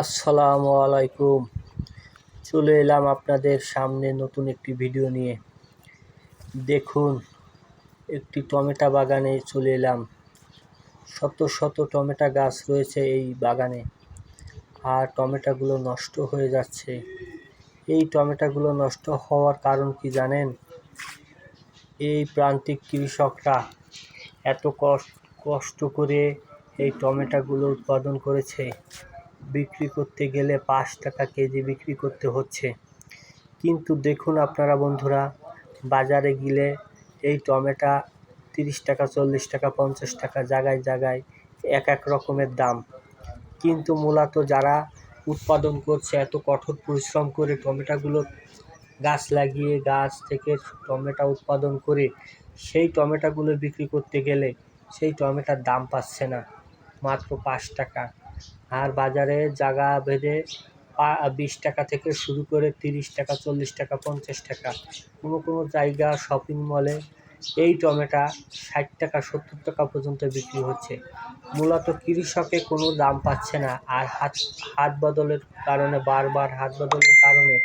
আসসালামু আলাইকুম। চলে এলাম আপনাদের সামনে নতুন একটি ভিডিও নিয়ে। দেখুন, একটি টমেটো বাগানে চলে এলাম। শত শত টমেটো গাছ রয়েছে এই বাগানে। আর টমেটোগুলো নষ্ট হয়ে যাচ্ছে। এই টমেটোগুলো নষ্ট হওয়ার কারণ কি জানেন? এই প্রান্তিক কৃষকরা এত কষ্ট করে এই টমেটোগুলো উৎপাদন করেছে। বিক্রি করতে গেলে পাঁচ টাকা কেজি বিক্রি করতে হচ্ছে। কিন্তু দেখুন আপনারা বন্ধুরা, বাজারে গেলে এই টমেটো তিরিশ টাকা, চল্লিশ টাকা, পঞ্চাশ টাকা জায়গায় জায়গায় এক এক রকমের দাম। কিন্তু মূলত যারা উৎপাদন করছে, এত কঠোর পরিশ্রম করে টমেটোগুলো গাছ লাগিয়ে, গাছ থেকে টমেটো উৎপাদন করে সেই টমেটোগুলো বিক্রি করতে গেলে সেই টমেটোর দাম পাচ্ছে না, মাত্র পাঁচ টাকা। আর বাজারে জায়গা ভেদে বিশ টাকা থেকে শুরু করে তিরিশ টাকা, চল্লিশ টাকা, পঞ্চাশ টাকা। কোনো কোনো জায়গা শপিং মলে এই টমেটো ষাট টাকা, সত্তর টাকা পর্যন্ত বিক্রি হচ্ছে। মূলত কৃষকে কোনো দাম পাচ্ছে না আর হাত হাত বদলের কারণে, বারবার হাত বদলের কারণে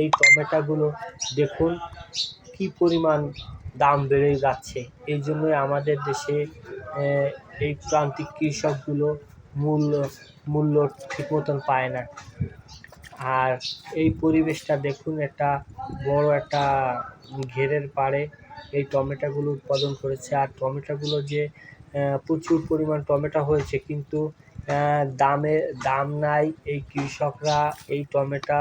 এই টমেটোগুলো দেখুন কি পরিমাণ দাম বেড়ে যাচ্ছে। এই জন্যই আমাদের দেশে এই প্রান্তিক কৃষকগুলো মূল্য মূল্য ঠিক মতন পায় না। আর এই পরিবেশটা দেখুন, একটা বড় একটা ঘেরের পাড়ে এই টমেটোগুলো উৎপাদন করেছে। আর টমেটোগুলো যে প্রচুর পরিমাণ টমেটো হয়েছে, কিন্তু দামে, দাম নাই। এই কৃষকরা এই টমেটো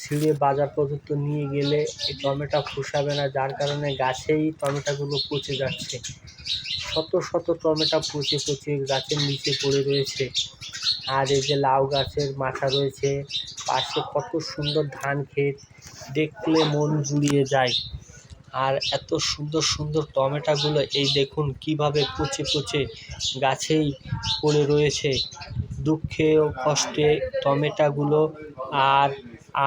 ছিঁড়ে বাজার পর্যন্ত নিয়ে গেলে এই টমেটো পোষাবে না, যার কারণে গাছেই টমেটোগুলো পচে যাচ্ছে। শত শত টমেটো পচে পচে গাছের নিচে পড়ে রয়েছে। আর এই যে লাউ গাছের মাথা রয়েছে, পাশে কত সুন্দর ধান ক্ষেত, দেখলে মন জুড়িয়ে যায়। আর এত সুন্দর সুন্দর টমেটোগুলো, এই দেখুন কীভাবে পচে পচে গাছেই পড়ে রয়েছে। দুঃখে ও কষ্টে টমেটোগুলো আর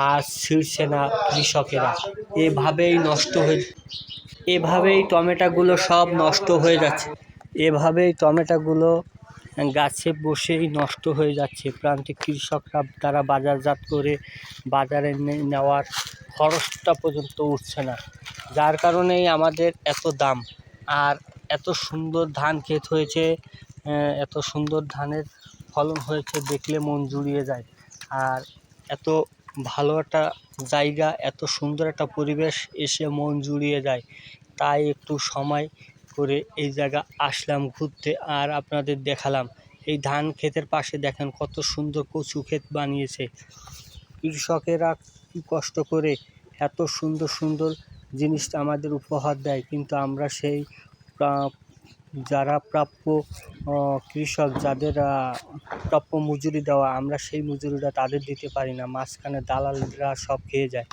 আর ছিঁড়ছে না কৃষকেরা। এভাবেই নষ্ট হয়ে এভাবেই টমেটোগুলো সব নষ্ট হয়ে যাচ্ছে। এভাবেই টমেটোগুলো গাছে বসেই নষ্ট হয়ে যাচ্ছে। প্রান্তিক কৃষকরা তারা বাজারজাত করে বাজারে নেওয়ার খরচটা পর্যন্ত উঠছে না। যার কারণেই আমাদের এত দাম। আর এত সুন্দর ধান ক্ষেত হয়েছে এত সুন্দর ধানের ফলন হয়েছে দেখলে মন জুড়িয়ে যায়। আর এত ভালো একটা জায়গা, এত সুন্দর একটা পরিবেশ এসে মন জুড়িয়ে যায়। তাই একটু সময় করে এই জায়গা আসলাম ঘুরতে আর আপনাদের দেখালাম। এই ধান ক্ষেতের পাশে দেখেন কত সুন্দর কচু ক্ষেত বানিয়েছে। কৃষকেরা কী কষ্ট করে এত সুন্দর সুন্দর জিনিসটা আমাদের উপহার দেয়, কিন্তু আমরা সেই যারা প্রাপ্য কৃষক যাদের প্রাপ্য মজুরি দেওয়া, আমরা সেই মজুরিটা তাদের দিতে পারি না। মাঝখানে দালালরা সব খেয়ে যায়।